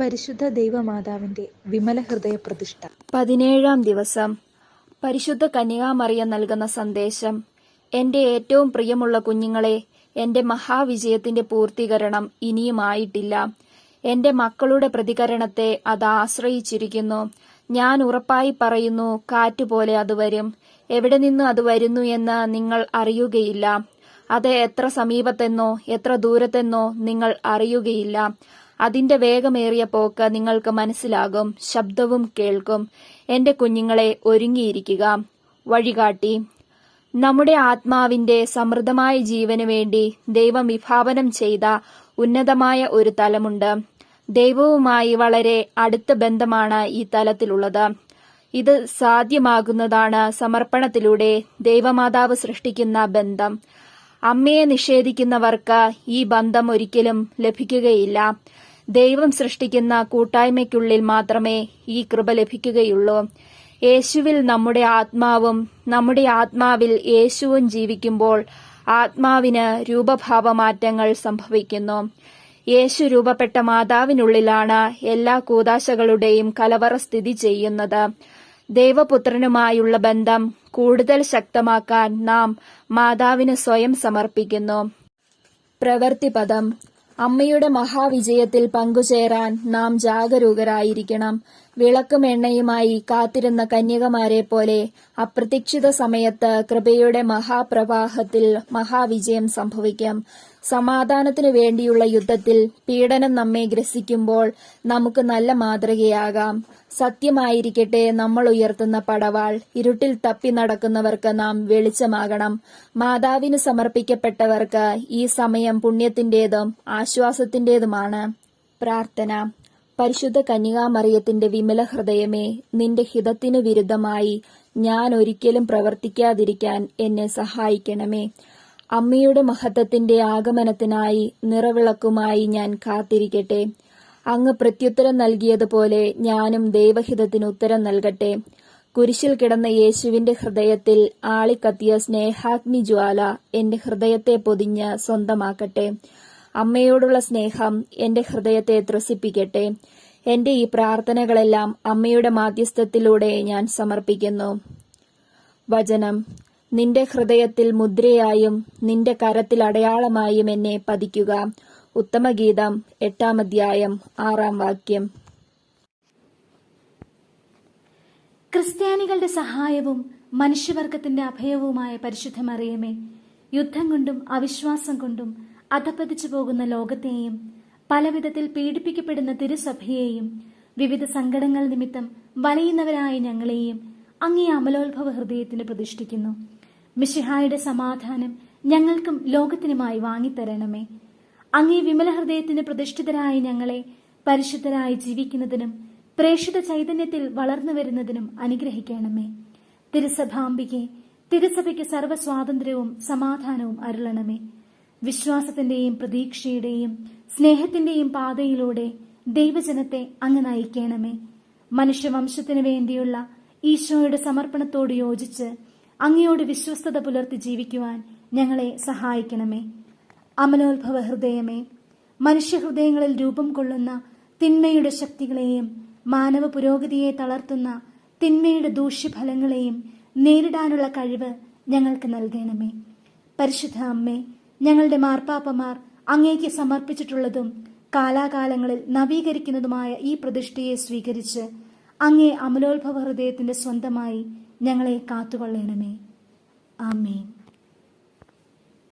പരിശുദ്ധ ദൈവമാതാവിന്റെ വിമല ഹൃദയ പ്രതിഷ്ഠ പതിനേഴാം ദിവസം. പരിശുദ്ധ കന്യകാമറിയം നൽകുന്ന സന്ദേശം. എന്റെ ഏറ്റവും പ്രിയമുള്ള കുഞ്ഞുങ്ങളെ എന്റെ മഹാവിജയത്തിന്റെ പൂർത്തീകരണം ഇനിയുമായിട്ടില്ല. എന്റെ മക്കളുടെ പ്രതികരണത്തെ അത് ആശ്രയിച്ചിരിക്കുന്നു. ഞാൻ ഉറപ്പായി പറയുന്നു കാറ്റുപോലെ അത് വരും. എവിടെ നിന്ന് അത് വരുന്നു എന്ന് നിങ്ങൾ അറിയുകയില്ല. അത് എത്ര സമീപത്തെന്നോ എത്ര ദൂരത്തെന്നോ നിങ്ങൾ അറിയുകയില്ല. അതിന്റെ വേഗമേറിയ പോക്ക് നിങ്ങൾക്ക് മനസ്സിലാകും ശബ്ദവും കേൾക്കും. എന്റെ കുഞ്ഞുങ്ങളെ ഒരുങ്ങിയിരിക്കുക. വഴികാട്ടി. നമ്മുടെ ആത്മാവിന്റെ സമൃദ്ധമായ ജീവന് വേണ്ടി ദൈവം വിഭാവനം ചെയ്ത ഉന്നതമായ ഒരു തലമുണ്ട്. ദൈവവുമായി വളരെ അടുത്ത ബന്ധമാണ് ഈ തലത്തിലുള്ളത്. ഇത് സാധ്യമാകുന്നതാണ് സമർപ്പണത്തിലൂടെ ദൈവമാതാവ് സൃഷ്ടിക്കുന്ന ബന്ധം. അമ്മയെ നിഷേധിക്കുന്നവർക്ക് ഈ ബന്ധം ഒരിക്കലും ലഭിക്കുകയില്ല. ദൈവം സൃഷ്ടിക്കുന്ന കൂട്ടായ്മയ്ക്കുള്ളിൽ മാത്രമേ ഈ കൃപ ലഭിക്കുകയുള്ളൂ. യേശുവിൽ നമ്മുടെ ആത്മാവും നമ്മുടെ ആത്മാവിൽ യേശുവും ജീവിക്കുമ്പോൾ ആത്മാവിന് രൂപഭാവമാറ്റങ്ങൾ സംഭവിക്കുന്നു. യേശു രൂപപ്പെട്ട മാതാവിനുള്ളിലാണ് എല്ലാ കൂതാശകളുടെയും കലവറ സ്ഥിതി ചെയ്യുന്നത്. ദൈവപുത്രനുമായുള്ള ബന്ധം കൂടുതൽ ശക്തമാക്കാൻ നാം മാതാവിന് സ്വയം സമർപ്പിക്കുന്നു. പ്രവൃത്തിപദം അമ്മയുടെ മഹാവിജയത്തിൽ പങ്കുചേരാൻ നാം ജാഗരൂകരായിരിക്കണം. വിളക്കും എണ്ണയുമായി കാത്തിരുന്ന കന്യകമാരെ പോലെ അപ്രതീക്ഷിത സമയത്ത് കൃപയുടെ മഹാപ്രവാഹത്തിൽ മഹാവിജയം സംഭവിക്കാം. സമാധാനത്തിനു വേണ്ടിയുള്ള യുദ്ധത്തിൽ പീഡനം നമ്മെ ഗ്രസിക്കുമ്പോൾ നമുക്ക് നല്ല മാതൃകയാകാം. സത്യമായിരിക്കട്ടെ നമ്മൾ ഉയർത്തുന്ന പടവാൾ. ഇരുട്ടിൽ തപ്പി നടക്കുന്നവർക്ക് നാം വെളിച്ചമാകണം. മാതാവിന് സമർപ്പിക്കപ്പെട്ടവർക്ക് ഈ സമയം പുണ്യത്തിന്റേതും ആശ്വാസത്തിന്റേതുമാണ് പ്രാർത്ഥന. പരിശുദ്ധ കന്യകാമറിയത്തിന്റെ വിമല ഹൃദയമേ നിന്റെ ഹിതത്തിനു വിരുദ്ധമായി ഞാൻ ഒരിക്കലും പ്രവർത്തിക്കാതിരിക്കാൻ എന്നെ സഹായിക്കണമേ. അമ്മയുടെ മഹത്വത്തിന്റെ ആഗമനത്തിനായി നിറവിളക്കുമായി ഞാൻ കാത്തിരിക്കട്ടെ. അങ്ങ് പ്രത്യുത്തരം നൽകിയതുപോലെ ഞാനും ദൈവഹിതത്തിന് ഉത്തരം നൽകട്ടെ. കുരിശിൽ കിടന്ന യേശുവിന്റെ ഹൃദയത്തിൽ ആളിക്കത്തിയ സ്നേഹാഗ്നി ജ്വാല എന്റെ ഹൃദയത്തെ പൊതിഞ്ഞ് സ്വന്തമാക്കട്ടെ. അമ്മയോടുള്ള സ്നേഹം എന്റെ ഹൃദയത്തെ ത്രസിപ്പിക്കട്ടെ. എന്റെ ഈ പ്രാർത്ഥനകളെല്ലാം അമ്മയുടെ മാധ്യസ്ഥത്തിലൂടെ ഞാൻ സമർപ്പിക്കുന്നു. വചനം. നിന്റെ ഹൃദയത്തിൽ മുദ്രയായും നിന്റെ കരത്തിൽ അടയാളമായും എന്നെ പതിക്കുക. ഉത്തമഗീതം എട്ടാം അധ്യായം ആറാം വാക്യം. ക്രിസ്ത്യാനികളുടെ സഹായവും മനുഷ്യവർഗത്തിന്റെ അഭയവുമായ പരിശുദ്ധമറിയമേ യുദ്ധം കൊണ്ടും അവിശ്വാസം കൊണ്ടും അധപ്പതിച്ചു പോകുന്ന ലോകത്തെയും പലവിധത്തിൽ പീഡിപ്പിക്കപ്പെടുന്ന തിരുസഭയെയും വിവിധ സങ്കടങ്ങൾ നിമിത്തം വലയുന്നവരായ ഞങ്ങളെയും അങ്ങേ അമലോത്ഭവ ഹൃദയത്തിന് പ്രതിഷ്ഠിക്കുന്നു. മിഷിഹായുടെ സമാധാനം ഞങ്ങൾക്കും ലോകത്തിനുമായി വാങ്ങിത്തരണമേ. അങ്ങേ വിമല ഹൃദയത്തിന് പ്രതിഷ്ഠിതരായ ഞങ്ങളെ പരിശുദ്ധരായി ജീവിക്കുന്നതിനും പ്രേക്ഷിത ചൈതന്യത്തിൽ വളർന്നു വരുന്നതിനും അനുഗ്രഹിക്കണമേ. തിരുസഭാംബികെ തിരുസഭയ്ക്ക് സർവസ്വാതന്ത്ര്യവും സമാധാനവും അരുളണമേ. വിശ്വാസത്തിന്റെയും പ്രതീക്ഷയുടെയും സ്നേഹത്തിന്റെയും പാതയിലൂടെ ദൈവജനത്തെ അങ്ങ് നയിക്കണമേ. മനുഷ്യവംശത്തിനു വേണ്ടിയുള്ള ഈശോയുടെ സമർപ്പണത്തോട് യോജിച്ച് അങ്ങയോട് വിശ്വസ്തത പുലർത്തി ജീവിക്കുവാൻ ഞങ്ങളെ സഹായിക്കണമേ. അമലോത്ഭവ ഹൃദയമേ മനുഷ്യഹൃദയങ്ങളിൽ രൂപം കൊള്ളുന്ന തിന്മയുടെ ശക്തികളെയും മാനവ പുരോഗതിയെ തളർത്തുന്ന തിന്മയുടെ ദൂഷ്യഫലങ്ങളെയും നേരിടാനുള്ള കഴിവ് ഞങ്ങൾക്ക് നൽകണമേ. പരിശുദ്ധ അമ്മേ ഞങ്ങളുടെ മാർപ്പാപ്പമാർ അങ്ങേക്ക് സമർപ്പിച്ചിട്ടുള്ളതും കാലാകാലങ്ങളിൽ നവീകരിക്കുന്നതുമായ ഈ പ്രതിഷ്ഠയെ സ്വീകരിച്ച് അങ്ങേ അമലോത്ഭവ ഹൃദയത്തിന്റെ സ്വന്തമായി ഞങ്ങളെ കാത്തുകൊള്ളണമേ. ആമേൻ.